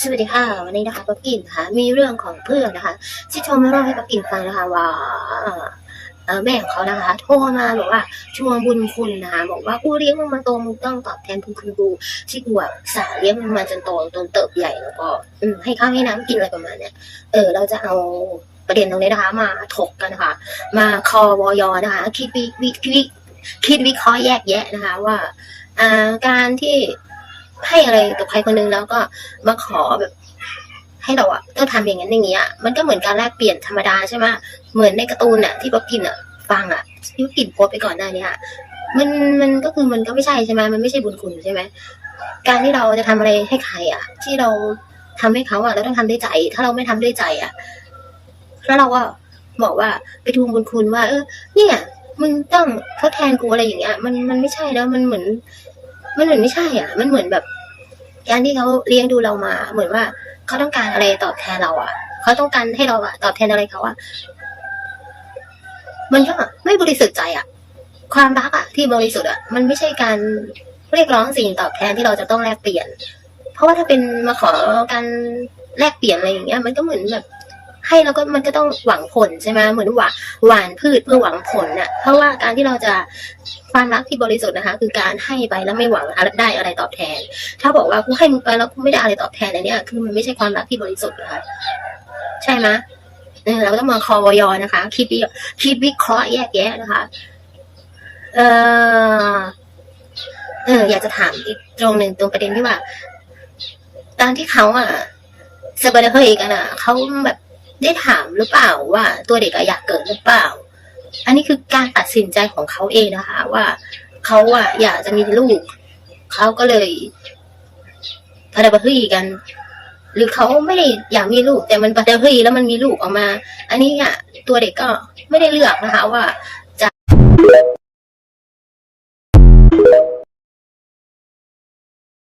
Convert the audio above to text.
สวัสดีค่ะวันนี้นะคะป๊กกิ่นค่ะมีเรื่องของเพื่อนนะคะที่โทรมาเล่าให้ป๊กกิ่นฟังนะคะว่าแม่ของเขานะคะ โทรมาบอกว่าชวงบุญคุณนะคะบอกว่ากูเลี้ยงมึงมาโตมึงต้องตอบแทนบุญคุณกูที่กูสาเลี้ยงมึงมาจนโตจนเติบใหญ่แล้วก็ให้ข้าวให้น้ำกินอะไรประมาณเนี้ยเออเราจะเอาประเด็นตรงนี้นะคะ มาถกกันนะคะมาคอวอยนะคะคิดวิคิดวิคิดวิเคราะห์แยกแยะนะคะว่าการที่ ให้อะไรกับใครคนนึงแล้วก็มาขอแบบ ให้เราอะต้องทำอย่างนั้นอย่างนี้อะมันก็เหมือนการแลกเปลี่ยนธรรมดาใช่ไหมเหมือนในการ์ตูนอะที่ป๊อปกินอะฟังอะที่ป๊อปกินโพสไปก่อนหน้านี้อะมันมันก็คือมันก็ไม่ใช่ใช่ไหมมันไม่ใช่บุญคุณใช่ไหมการที่เราจะทำอะไรให้ใครอะที่เราทำให้เขาอะเราต้องทำด้วยใจ ถ้าเราไม่ทำด้วยใจอะแล้วเราก็บอกว่าไปทวงบุญคุณว่า เออ เนี่ยมึงต้องทดแทนกูอะไรอย่างเงี้ย มันมันไม่ใช่แล้วมันเหมือน มันเหมือนไม่ใช่อะ มันเหมือนแบบ การที่เขาเลี้ยงดูเรามา เหมือนว่าเขาต้องการอะไรตอบแทนเราอะ เขาต้องการให้เราอะตอบแทนอะไรเขาอะมันก็ไม่บริสุทธิ์ใจอะ ความรักอะ ที่บริสุทธิ์อะ มันไม่ใช่การเรียกร้องสิ่งตอบแทนที่เราจะต้องแลกเปลี่ยน เพราะว่าถ้าเป็นมาขอการแลกเปลี่ยนอะไรอย่างเงี้ย มันก็เหมือนแบบ ให้แล้วก็มันก็ต้องหวังผลใช่ไหมเหมือนหว่าหวานพืชเพื่อหวังผลน่ะ เพราะว่าการที่เราจะความรักที่บริสุทธิ์นะคะ คือการให้ไปแล้วไม่หวังอะไรได้อะไรตอบแทน ถ้าบอกว่ากูให้มึงไปแล้วกูไม่ได้อะไรตอบแทนอะไรเนี่ยคือมันไม่ใช่ความรักที่บริสุทธิ์นะคะใช่ไหมเออเราก็ต้องมาคอวยนะคะคิดวิคิดวิเคราะห์แยกแยะนะคะ เออเอออยากจะถามอีกตรงหนึ่งตรงประเด็นที่ว่า ตอนที่เขาอะสบายเฮยกันอะเขาแบบ ได้ถามหรือเปล่าว่าตัวเด็กอยากเกิดหรือเปล่า อันนี้คือการตัดสินใจของเขาเองนะคะ ว่าเขาอะอยากจะมีลูกเขาก็เลยพัดบะฮึยกัน หรือเขาไม่ได้อยากมีลูก แต่มันพัดบะฮึยแล้วมันมีลูกออกมา อันนี้อะตัวเด็กก็ไม่ได้เลือกนะคะว่าจะ